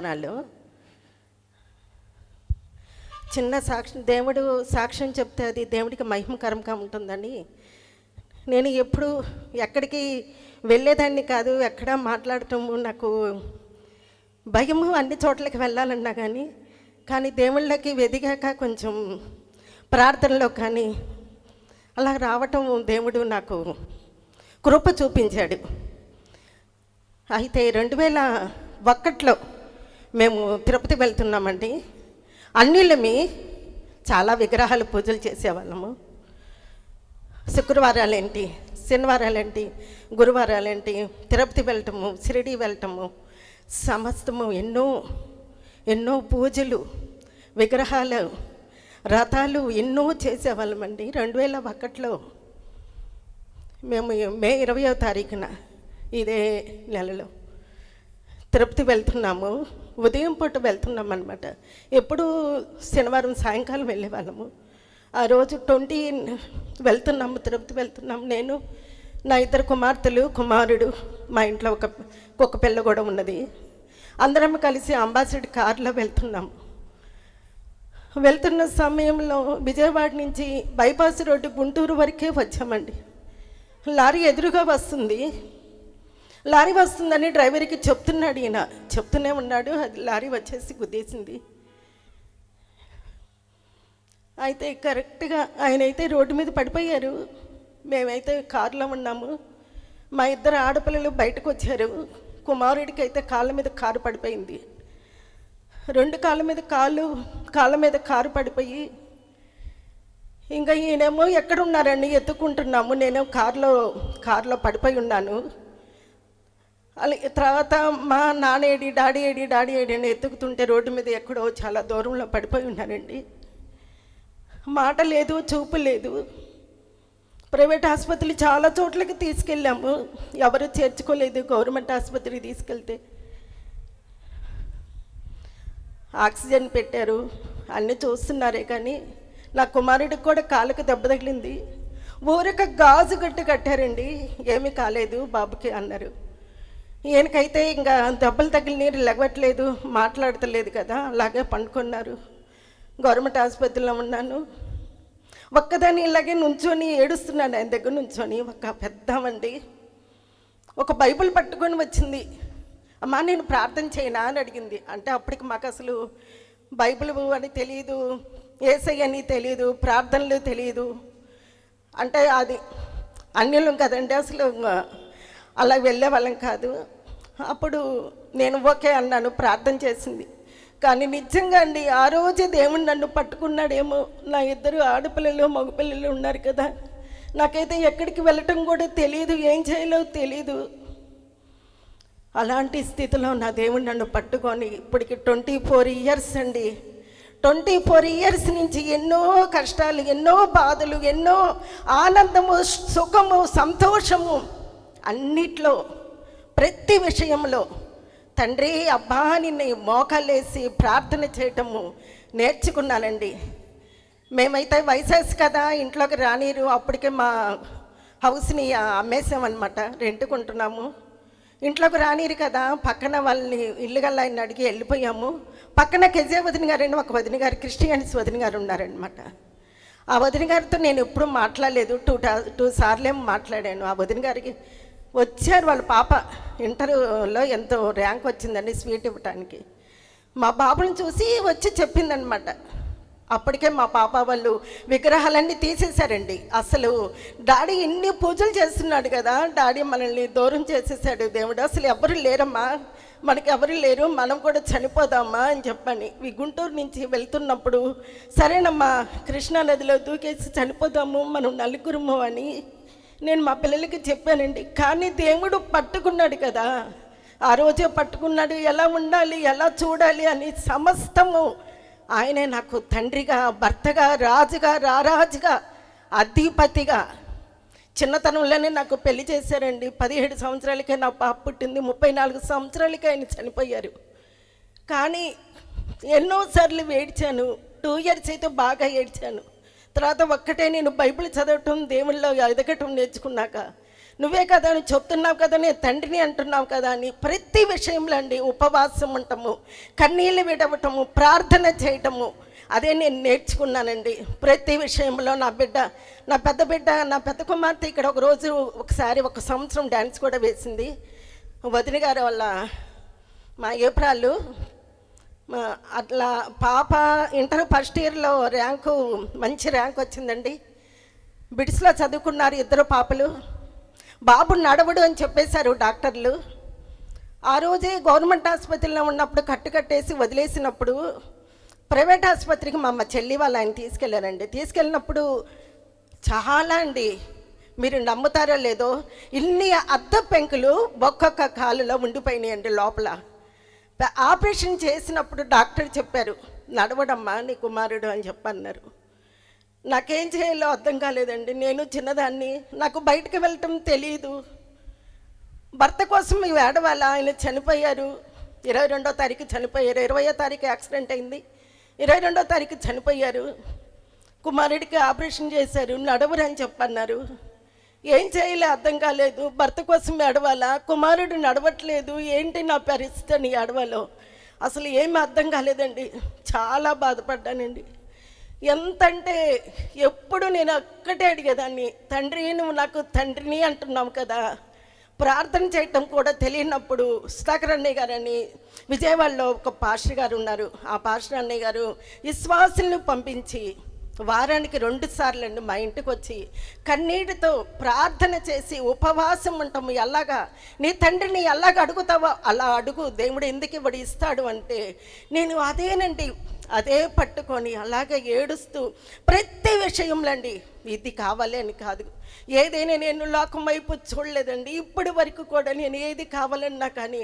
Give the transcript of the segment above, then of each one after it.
వందనాలు చిన్న సాక్ష్యం దేవుడు సాక్ష్యం చెప్తే అది దేవుడికి మహిమకరంగా ఉంటుందని నేను ఎప్పుడు ఎక్కడికి వెళ్ళేదాన్ని కాదు ఎక్కడ మాట్లాడటము నాకు భయము అన్ని చోట్లకి వెళ్ళాలన్నా కానీ కానీ దేవుళ్ళకి వెదిగాక కొంచెం ప్రార్థనలో కానీ అలా రావటం దేవుడు నాకు కృప చూపించాడు. అయితే రెండు వేల ఒక్కట్లో మేము తిరుపతి వెళ్తున్నామండి. అన్నిళ్ళమి చాలా విగ్రహాలు పూజలు చేసేవాళ్ళము. శుక్రవారాలేంటి శనివారాలేంటి గురువారాలేంటి తిరుపతి వెళ్ళటము షిరిడి వెళ్ళటము సమస్తము ఎన్నో ఎన్నో పూజలు విగ్రహాలు రథాలు ఎన్నో చేసేవాళ్ళమండి. రెండు వేల ఒకటిలో మేము మే ఇరవయో తారీఖున ఇదే నెలలో తిరుపతి వెళ్తున్నాము. ఉదయం పూట వెళ్తున్నాం అనమాట ఎప్పుడు శనివారం సాయంకాలం వెళ్ళేవాళ్ళము. ఆ రోజు ట్వంటీ వెళ్తున్నాము తిరుపతి వెళ్తున్నాము. నేను నా ఇద్దరు కుమార్తెలు కుమారుడు మా ఇంట్లో ఒక ఒక పిల్ల కూడా ఉన్నది. అందరం కలిసి అంబాసిడర్ కారులో వెళ్తున్నాము. వెళ్తున్న సమయంలో విజయవాడ నుంచి బైపాస్ రోడ్డు గుంటూరు వరకే వచ్చామండి. లారీ ఎదురుగా వస్తుంది. లారీ వస్తుందని డ్రైవర్కి చెప్తున్నాడు ఈయన. చెప్తూనే ఉన్నాడు. అది లారీ వచ్చేసి గుద్దేసింది. అయితే కరెక్ట్గా ఆయన అయితే రోడ్డు మీద పడిపోయారు. మేమైతే కారులో ఉన్నాము. మా ఇద్దరు ఆడపిల్లలు బయటకు వచ్చారు కుమారుడికి అయితే కాళ్ళ మీద కారు పడిపోయింది. రెండు కాళ్ళ మీద కాళ్ళు కాళ్ళ మీద కారు పడిపోయి ఇంకా ఈయనేమో ఎక్కడ ఉన్నారండి ఎత్తుకుంటున్నాము. నేను కారులో కారులో పడిపోయి ఉన్నాను. అలా తర్వాత మా నాన్న ఏడి డాడీ ఏడి డాడీ ఏడి అని ఎత్తుకుతుంటే రోడ్డు మీద ఎక్కడో చాలా దూరంలో పడిపోయి ఉన్నారండి. మాట లేదు చూపు లేదు. ప్రైవేట్ ఆసుపత్రి చాలా చోట్లకి తీసుకెళ్ళాము. ఎవరు చేర్చుకోలేదు గవర్నమెంట్ ఆసుపత్రికి తీసుకెళ్తే. ఆక్సిజన్ పెట్టారు అన్నీ చూస్తున్నారే కానీ నా కుమారుడికి కూడా కాలుకు దెబ్బ తగిలింది. ఊరక గాజు గట్టు కట్టారండి. ఏమీ కాలేదు బాబుకి అన్నారు. ఈయనకైతే ఇంకా దెబ్బలు తగిలి నీరు లెగవట్లేదు మాట్లాడతలేదు కదా అలాగే పండుకున్నారు. గవర్నమెంట్ ఆసుపత్రిలో ఉన్నాను. ఒక్కదాన్ని ఇలాగే నుంచొని ఏడుస్తున్నాను ఆయన దగ్గర నుంచొని. ఒక పెద్దామండి. ఒక బైబిల్ పట్టుకొని వచ్చింది. అమ్మా నేను ప్రార్థన చేయనా అని అడిగింది. అంటే అప్పటికి మాకు అసలు బైబిల్ అని తెలియదు ఏసై అని తెలియదు ప్రార్థనలు తెలియదు అంటే అది అన్యులం కదండి అసలు అలా వెళ్ళే వాళ్ళం కాదు. అప్పుడు నేను ఓకే అన్నాను ప్రార్థన చేసింది. కానీ నిజంగా అండి ఆ రోజే దేవుడు నన్ను పట్టుకున్నాడేమో. నా ఇద్దరు ఆడపిల్లలు మగపిల్లలు ఉన్నారు కదా. నాకైతే ఎక్కడికి వెళ్ళటం కూడా తెలియదు ఏం చేయాలో తెలియదు అలాంటి స్థితిలో నా దేవుడు నన్ను పట్టుకొని ఇప్పటికి ట్వంటీ ఫోర్ ఇయర్స్ అండి. ట్వంటీ ఫోర్ ఇయర్స్ నుంచి ఎన్నో కష్టాలు ఎన్నో బాధలు ఎన్నో ఆనందము సుఖము సంతోషము. అన్నిట్లో ప్రతి విషయంలో తండ్రి అబ్బా నిన్ను మోకాలేసి ప్రార్థన చేయటము నేర్చుకున్నానండి. మేమైతే వయసేసి కదా ఇంట్లోకి రానిరు అప్పటికే మా హౌస్ని అమ్మేసామన్నమాట రెంటుకుంటున్నాము. ఇంట్లోకి రానిరు కదా పక్కన వాళ్ళని ఇల్లు గల్లా ఆయన అడిగి వెళ్ళిపోయాము. పక్కన కెజే వదిన గారని ఒక వదిన గారు క్రిస్టియన్స్ వదిన గారు ఉన్నారనమాట ఆ వదిన గారితో నేను ఎప్పుడూ మాట్లాడలేదు టూ టా టూ ఏమో మాట్లాడాను. ఆ వదిన గారికి వచ్చారు వాళ్ళ పాప. ఇంటర్లో ఎంతో ర్యాంక్ వచ్చిందండి స్వీట్ ఇవ్వటానికి. మా పాపను చూసి వచ్చి చెప్పిందనమాట. అప్పటికే మా పాప వాళ్ళు విగ్రహాలన్నీ తీసేశారండి. అసలు డాడీ ఇన్ని పూజలు చేస్తున్నాడు కదా డాడీ మనల్ని దూరం చేసేసాడు దేవుడు అసలు ఎవరు లేరమ్మా. మనకి ఎవరు లేరు. మనం కూడా చనిపోదామా అని చెప్పని. ఈ గుంటూరు నుంచి వెళ్తున్నప్పుడు సరేనమ్మా కృష్ణా నదిలో దూకేసి చనిపోదాము మనం నలుగురుము అని నేను మా పిల్లలకి చెప్పానండి కానీ దేవుడు పట్టుకున్నాడు కదా ఆ రోజే పట్టుకున్నాడు ఎలా ఉండాలి ఎలా చూడాలి అని సమస్తము ఆయనే నాకు తండ్రిగా భర్తగా రాజుగా రారాజుగా అధిపతిగా చిన్నతనంలోనే నాకు పెళ్ళి చేశారండి. పదిహేడు సంవత్సరాలకే నా పాప పుట్టింది ముప్పై నాలుగు సంవత్సరాలకే ఆయన చనిపోయారు. కానీ ఎన్నోసార్లు ఏడ్చాను టూ ఇయర్స్ అయితే బాగా ఏడ్చాను. తర్వాత ఒక్కటే నేను బైబిల్ చదవటం దేవుళ్ళలో ఎదగటం నేర్చుకున్నాక నువ్వే కదా అని చెప్తున్నావు కదా నేను తండ్రిని అంటున్నావు కదా అని ప్రతి విషయంలో అండి ఉపవాసం ఉండటము కన్నీళ్ళు విడవటము ప్రార్థన చేయటము అదే నేను నేర్చుకున్నానండి. ప్రతి విషయంలో నా బిడ్డ నా పెద్ద బిడ్డ నా పెద్ద కుమార్తె ఇక్కడ ఒక రోజు ఒకసారి ఒక సంవత్సరం డ్యాన్స్ కూడా వేసింది. వదిన గారి వాళ్ళ మా ఏప్రాలు అట్లా పాప ఇంటర్ ఫస్ట్ ఇయర్లో ర్యాంకు మంచి ర్యాంక్ వచ్చిందండి. బిడ్స్లో చదువుకున్నారు ఇద్దరు పాపలు. బాబు నడవడు అని చెప్పేశారు డాక్టర్లు. ఆ రోజే గవర్నమెంట్ ఆసుపత్రిలో ఉన్నప్పుడు కట్టు కట్టేసి వదిలేసినప్పుడు ప్రైవేట్ ఆసుపత్రికి మా అమ్మ చెల్లి వాళ్ళు ఆయన తీసుకెళ్ళారండి తీసుకెళ్ళినప్పుడు చాలా అండి. మీరు నమ్ముతారో లేదో ఇన్ని అద్ద పెంకులు ఒక్కొక్క కాలులో ఉండిపోయినాయండి లోపల. ఆపరేషన్ చేసినప్పుడు డాక్టర్ చెప్పారు నడవడమ్మా నీ కుమారుడు అని చెప్పన్నారు. నాకేం చేయాలో అర్థం కాలేదండి. నేను చిన్నదాన్ని నాకు బయటకు వెళ్ళటం తెలియదు భర్త కోసం ఇవి ఆయన చనిపోయారు. ఇరవై రెండో తారీఖు చనిపోయారు. ఇరవయో తారీఖు యాక్సిడెంట్ అయింది. ఇరవై రెండో తారీఖు చనిపోయారు. కుమారుడికి ఆపరేషన్ చేశారు. నడవరని అని చెప్పన్నారు. ఏం చేయలే అర్థం కాలేదు. భర్త కోసం ఏడవాలా? కుమారుడు నడవట్లేదు. ఏంటి నా పరిస్థితి అని ఏడవాలో? అసలు ఏమి అర్థం కాలేదండి. చాలా బాధపడ్డానండి. ఎంతంటే ఎప్పుడు నేను ఒక్కటే అడిగేదాన్ని. తండ్రి నువ్వు నాకు తండ్రిని అంటున్నావు కదా. ప్రార్థన చేయటం కూడా తెలియనప్పుడు సుధాకర్ అన్నయ్య గారని విజయవాడలో ఒక పాస్టర్ గారు ఉన్నారు. ఆ పాస్టర్ అన్నయ్య గారు విశ్వాసులను పంపించి వారానికి రెండు సార్లు అండి మా ఇంటికి వచ్చి కన్నీటితో ప్రార్థన చేసి ఉపవాసం ఉంటాము. ఎలాగా? నీ తండ్రిని ఎలాగ అడుగుతావో అలా అడుగు. దేవుడు ఎందుకు ఇవ్వడు? ఇస్తాడు అంటే నేను అదేనండి అదే పట్టుకొని అలాగే ఏడుస్తూ ప్రతి విషయంలో అండి ఇది కావాలి అని కాదు. ఏదైనా నేను లోకం వైపు చూడలేదండి. ఇప్పటి వరకు కూడా నేను ఏది కావాలన్నా కానీ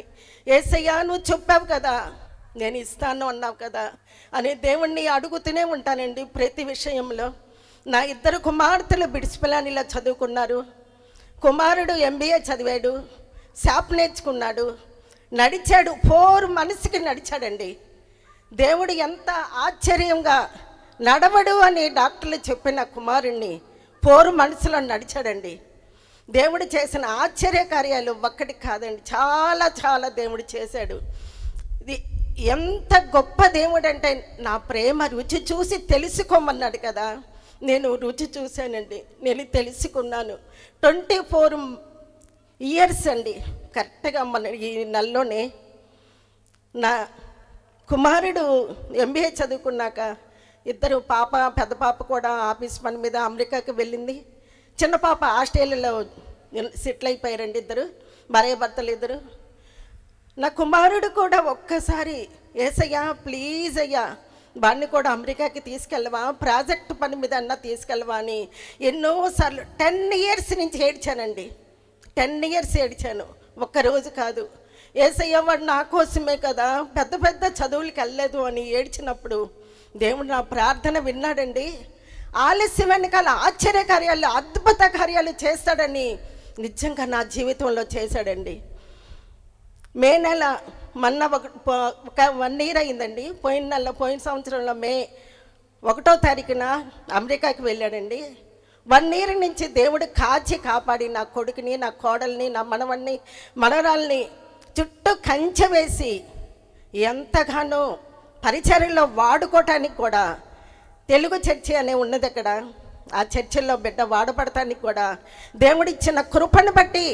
ఏసయ్యా నువ్వు చెప్పావు కదా నేను ఇస్తాను అన్నావు కదా అని దేవుణ్ణి అడుగుతూనే ఉంటానండి ప్రతి విషయంలో. నా ఇద్దరు కుమార్తెలు బిడిసిపిలానిలా చదువుకున్నారు. కుమారుడు ఎంబీఏ చదివాడు శాప్ నేర్చుకున్నాడు నడిచాడు ఫోర్ మనసుకి నడిచాడండి. దేవుడు ఎంత ఆశ్చర్యంగా నడవడు అని డాక్టర్లు చెప్పిన కుమారుణ్ణి పోరు మనసులో నడిచాడండి. దేవుడు చేసిన ఆశ్చర్య కార్యాలు ఒక్కటి కాదండి చాలా చాలా దేవుడు చేశాడు. ఇది ఎంత గొప్ప దేవుడు అంటే నా ప్రేమ రుచి చూసి తెలుసుకోమన్నాడు కదా. నేను రుచి చూశానండి. నేను తెలుసుకున్నాను. ట్వంటీ ఫోర్ ఇయర్స్ అండి. కరెక్ట్గా మన ఈ నెలలోనే నా కుమారుడు ఎంబీఏ చదువుకున్నాక ఇద్దరు పాప పెద్ద పాప కూడా ఆఫీస్ పని మీద అమెరికాకి వెళ్ళింది. చిన్న పాప ఆస్ట్రేలియాలో సెటిల్ అయిపోయారండి ఇద్దరు. భార్య భర్తలు ఇద్దరు. నా కుమారుడు కూడా ఒక్కసారి ఏసయ్యా ప్లీజ్ అయ్యా వాడిని కూడా అమెరికాకి తీసుకెళ్ళవా? ప్రాజెక్ట్ పని మీద అన్నా తీసుకెళ్ళవా? అని ఎన్నోసార్లు టెన్ ఇయర్స్ నుంచి ఏడ్చానండి. టెన్ ఇయర్స్ ఏడ్చాను. ఒక్కరోజు కాదు. ఏసయ్య వాడు నా కోసమే కదా. పెద్ద పెద్ద చదువులకి వెళ్ళలేదు అని ఏడ్చినప్పుడు దేవుడు నా ప్రార్థన విన్నాడండి. ఆలస్యం వెనకాల ఆశ్చర్య కార్యాలు అద్భుత కార్యాలు చేస్తాడని నిజంగా నా జీవితంలో చేశాడండి. మే నెల మొన్న ఒక ఒక వన్ ఇయర్ అయిందండి. పోయిన నెల పోయిన సంవత్సరంలో మే ఒకటో తారీఖున అమెరికాకి వెళ్ళాడండి. వన్ ఇయర్ నుంచి దేవుడు కాచి కాపాడి నా కొడుకుని నా కోడల్ని నా మనవణ్ణి మనవరాల్ని చుట్టూ కంచె వేసి ఎంతగానో పరిచర్యలో వాడుకోవటానికి కూడా తెలుగు చర్చి అనే ఉన్నది అక్కడ. ఆ చర్చిల్లో బిడ్డ వాడపడటానికి కూడా దేవుడిచ్చిన కృపను బట్టి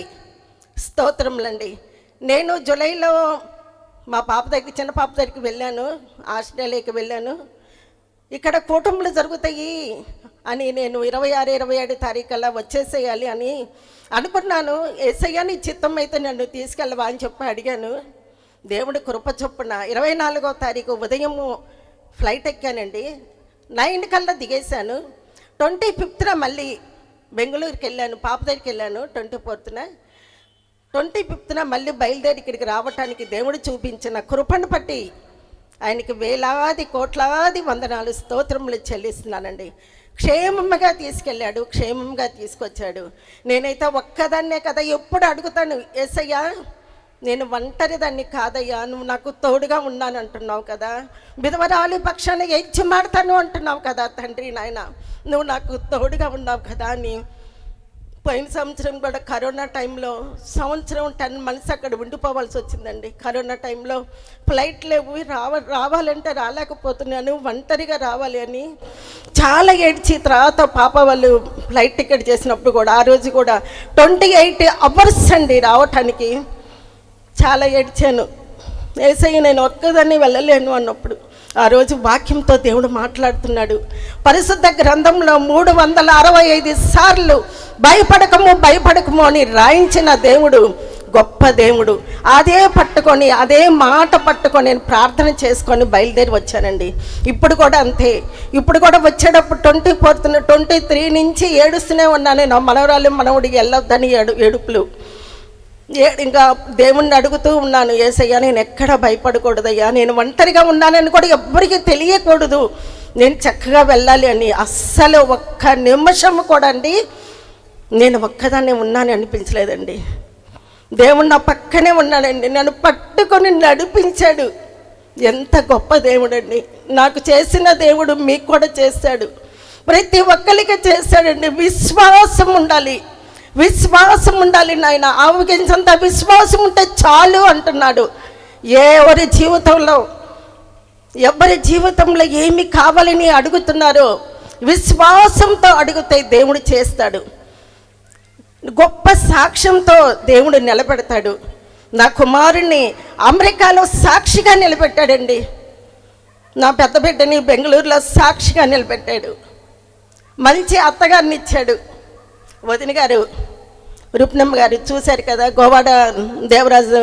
స్తోత్రములండి. నేను జూలైలో మా పాప దగ్గర చిన్న పాప దగ్గరికి వెళ్ళాను ఆస్ట్రేలియాకి వెళ్ళాను. ఇక్కడ కూటములు జరుగుతాయి అని నేను ఇరవై ఆరు ఇరవై ఏడు తారీఖులా వచ్చేసేయాలి అని అనుకున్నాను. ఏసయ్య నీ చిత్తం అయితే నన్ను తీసుకెళ్ళవా అని చెప్పి అడిగాను. దేవుడి కృప చొప్పున ఇరవై నాలుగో తారీఖు ఉదయము ఫ్లైట్ ఎక్కానండి. నైన్ కల్లా దిగేశాను. ట్వంటీ ఫిఫ్త్న మళ్ళీ బెంగళూరుకి వెళ్ళాను పాప దగ్గరికి వెళ్ళాను ట్వంటీ ఫోర్త్న. ట్వంటీ ఫిఫ్త్న మళ్ళీ బయలుదేరి ఇక్కడికి రావటానికి దేవుడు చూపించిన కృపను బట్టి ఆయనకి వేలాది కోట్లాది వందనాలు స్తోత్రములు చెల్లిస్తున్నానండి. క్షేమంగా తీసుకెళ్ళాడు క్షేమంగా తీసుకొచ్చాడు. నేనైతే ఒక్కదాన్నే కదా ఎప్పుడు అడుగుతాను ఎస్ఐయా నేను ఒంటరి దాన్ని కాదయ్యా నువ్వు నాకు తోడుగా ఉన్నాను అంటున్నావు కదా. విధవరాలి పక్షాన్ని ఎచ్చి మాడతాను అంటున్నావు కదా తండ్రి నాయన. నువ్వు నాకు తోడుగా ఉన్నావు కదా అని పోయిన సంవత్సరం కూడా కరోనా టైంలో సంవత్సరం టెన్ మంత్స్ అక్కడ ఉండిపోవాల్సి వచ్చిందండి. కరోనా టైంలో ఫ్లైట్ లేవు రావ రావాలంటే రాలేకపోతున్నాను ఒంటరిగా రావాలి అని చాలా ఏడ్చి తర్వాత పాప వాళ్ళు ఫ్లైట్ టికెట్ చేసినప్పుడు కూడా ఆ రోజు కూడా ట్వంటీ ఎయిట్ అవర్స్ అండి రావటానికి. చాలా ఏడ్చాను. ఏసయ్య నేను ఒక్కదాన్ని వెళ్ళలేను అన్నప్పుడు. ఆ రోజు వాక్యంతో దేవుడు మాట్లాడుతున్నాడు. పరిశుద్ధ గ్రంథంలో మూడు వందల అరవై ఐదు సార్లు భయపడకము భయపడకము అని రాయించిన దేవుడు గొప్ప దేవుడు. అదే పట్టుకొని అదే మాట పట్టుకొని నేను ప్రార్థన చేసుకొని బయలుదేరి వచ్చానండి. ఇప్పుడు కూడా అంతే. ఇప్పుడు కూడా వచ్చేటప్పుడు ట్వంటీ ఫోర్త్ ట్వంటీ త్రీ నుంచి ఏడుస్తూనే ఉన్నాను. నా మనవరాలు మనవుడికి వెళ్ళొద్దని ఏడు ఏడుపులు. ఇంకా దేవుణ్ణి అడుగుతూ ఉన్నాను ఏసయ్యా నేను ఎక్కడ భయపడకూడదయ్యా? నేను ఒంటరిగా ఉన్నానని కూడా ఎవ్వరికీ తెలియకూడదు. నేను చక్కగా వెళ్ళాలి అని అస్సలు ఒక్క నిమిషం కూడా అండి నేను ఒక్కదాన్నే ఉన్నాను అనిపించలేదండి. దేవుడు నా పక్కనే ఉన్నాడండి. నన్ను పట్టుకొని నడిపించాడు. ఎంత గొప్ప దేవుడండి. నాకు చేసిన దేవుడు మీకు కూడా చేశాడు. ప్రతి ఒక్కరికి చేశాడండి. విశ్వాసం ఉండాలి. విశ్వాసం ఉండాలి నాయన. ఆవగించంత విశ్వాసం ఉంటే చాలు అంటున్నాడు. ఎవరి జీవితంలో ఎవరి జీవితంలో ఏమి కావాలని అడుగుతున్నారో విశ్వాసంతో అడిగితే దేవుడు చేస్తాడు. గొప్ప సాక్ష్యంతో దేవుడు నిలబెడతాడు. నా కుమారుణ్ణి అమెరికాలో సాక్షిగా నిలబెట్టాడండి. నా పెద్ద బిడ్డని బెంగళూరులో సాక్షిగా నిలబెట్టాడు. మంచి అత్తగారిని ఇచ్చాడు. వదిన గారు రూపనమ్మ గారు చూశారు కదా గోవాడ దేవరాజు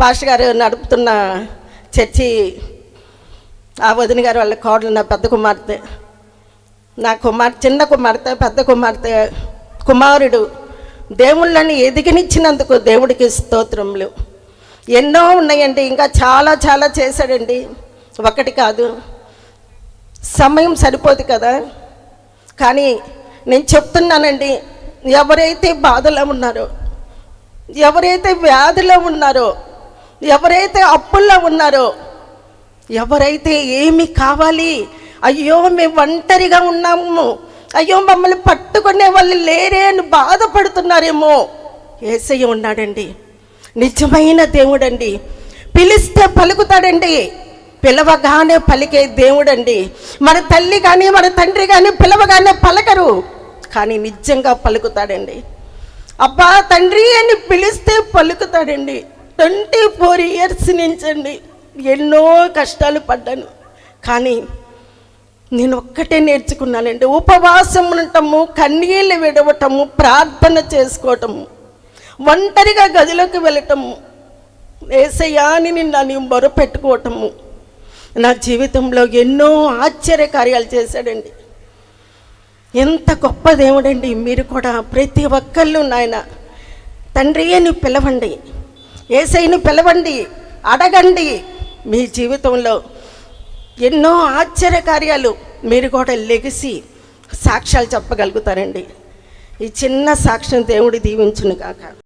పాస్టర్ గారు నడుపుతున్న చర్చి ఆ వదిన గారు వాళ్ళ కోడలు నా పెద్ద కుమార్తె. నా కుమార్ చిన్న కుమార్తె పెద్ద కుమార్తె కుమారుడు. దేవుళ్ళని ఎదిగినిచ్చినందుకు దేవుడికి స్తోత్రములు. ఎన్నో ఉన్నాయండి ఇంకా చాలా చాలా చేశాడండి. ఒకటి కాదు సమయం సరిపోదు కదా. కానీ నేను చెప్తున్నానండి ఎవరైతే బాధలో ఉన్నారో ఎవరైతే వ్యాధిలో ఉన్నారో ఎవరైతే అప్పుల్లో ఉన్నారో ఎవరైతే ఏమి కావాలి? అయ్యో మేము ఒంటరిగా ఉన్నాము. అయ్యో మమ్మల్ని పట్టుకునే వాళ్ళు లేరే అని బాధపడుతున్నారేమో. ఏసయ్య ఉన్నాడండి. నిజమైన దేవుడండి. పిలిస్తే పలుకుతాడండి. పిలవగానే పలికే దేవుడండి. మన తల్లి కానీ మన తండ్రి కానీ పిలవగానే పలకరు. కానీ నిజంగా పలుకుతాడండి. అబ్బా తండ్రి అని పిలిస్తే పలుకుతాడండి. ట్వంటీ ఫోర్ ఇయర్స్ నుంచి అండి ఎన్నో కష్టాలు పడ్డాను. కానీ నేను ఒక్కటే నేర్చుకున్నానండి. ఉపవాసం ఉండటము కన్నీళ్ళు విడవటము ప్రార్థన చేసుకోవటము ఒంటరిగా గదిలోకి వెళ్ళటము ఏసయ్యా అని నన్ను మొరపెట్టుకోవటము నా జీవితంలో ఎన్నో ఆశ్చర్య కార్యాలు చేశాడండి. ఎంత గొప్ప దేవుడండి. మీరు కూడా ప్రతి ఒక్కళ్ళు నాయన. తండ్రి అని పిలవండి. ఏసైని పిలవండి. అడగండి. మీ జీవితంలో ఎన్నో ఆశ్చర్య కార్యాలు మీరు కూడా లెగిసి సాక్ష్యాలు చెప్పగలుగుతారండి. ఈ చిన్న సాక్ష్యం దేవుడి దీవించును కాక